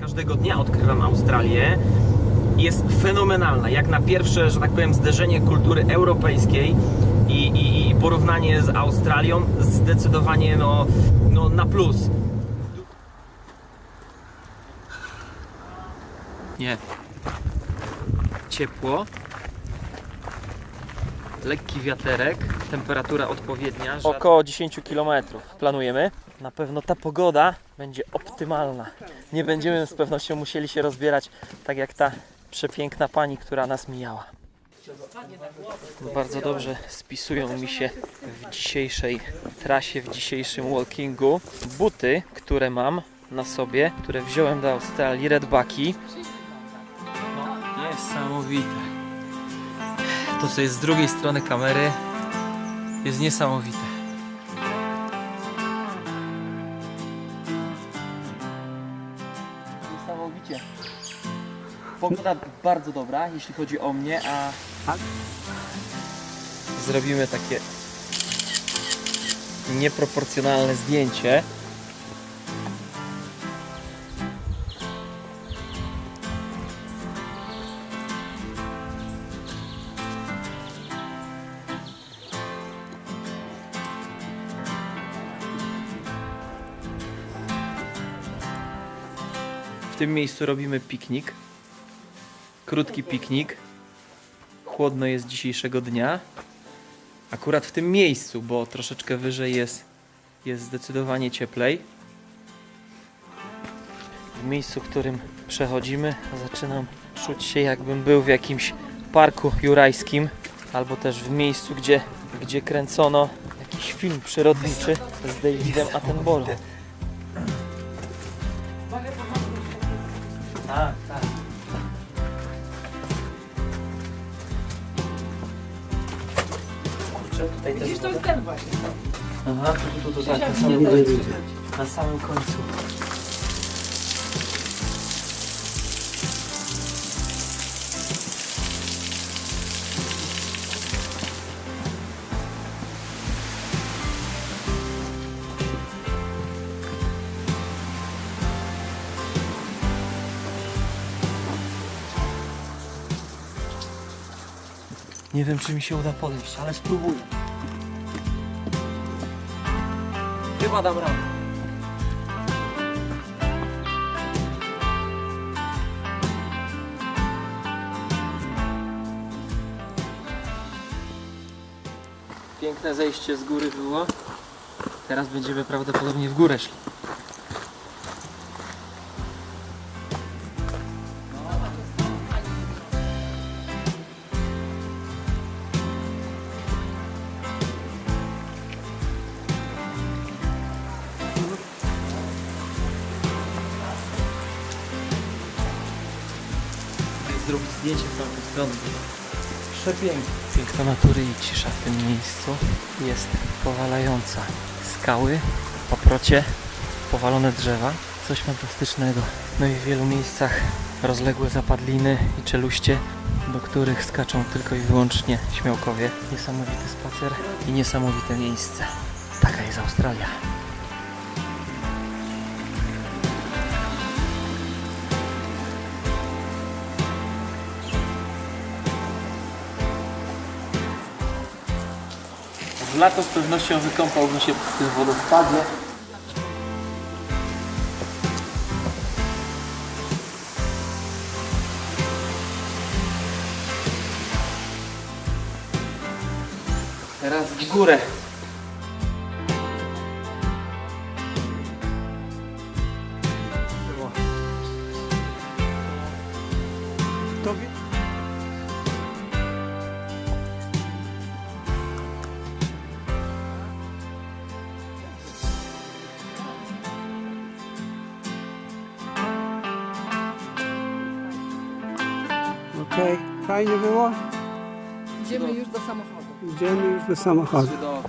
Każdego dnia odkrywam Australię. Jest fenomenalna, jak na pierwsze, że tak powiem, zderzenie kultury europejskiej i, i, i porównanie z Australią, zdecydowanie no, no na plus. Nie. Ciepło. Lekki wiaterek, temperatura odpowiednia. Około 10 km planujemy. Na pewno ta pogoda będzie optymalna. Nie będziemy z pewnością musieli się rozbierać tak jak ta przepiękna pani, która nas mijała. Bardzo dobrze spisują mi się w dzisiejszej trasie, w dzisiejszym walkingu buty, które mam na sobie, które wziąłem do Australii, redbaki. No, niesamowite. To, co jest z drugiej strony kamery, jest niesamowite. Niesamowicie. Pogoda bardzo dobra, jeśli chodzi o mnie, a zrobimy takie nieproporcjonalne zdjęcie. Tym miejscu robimy piknik. Krótki piknik. Chłodno jest dzisiejszego dnia. Akurat w tym miejscu, bo troszeczkę wyżej jest, jest zdecydowanie cieplej. W miejscu, którym przechodzimy, zaczynam czuć się jakbym był w jakimś parku jurajskim, albo też w miejscu, gdzie, gdzie kręcono jakiś film przyrodniczy z Davidem Attenborough. Tak, tak. Kurczę, tutaj też Widzisz, to jest ten właśnie. Aha, tu, tu, tu, tak, na Nie samym, jest- na samym końcu. Nie wiem, czy mi się uda podejść, ale spróbuję. Chyba dam radę. Piękne zejście z góry było. Teraz będziemy prawdopodobnie w górę szli. Zrobić zdjęcie z tamtej strony. Przepięknie. Piękno natury i cisza w tym miejscu jest powalająca. Skały, paprocie, powalone drzewa. Coś fantastycznego. No i w wielu miejscach rozległe zapadliny i czeluście, do których skaczą tylko i wyłącznie śmiałkowie. Niesamowity spacer i niesamowite miejsce. Taka jest Australia. W lato z pewnością wykąpałbym się w tym wodospadzie. Teraz w górę. Okej, fajnie było. Idziemy już do samochodu. Idziemy już do samochodu. Do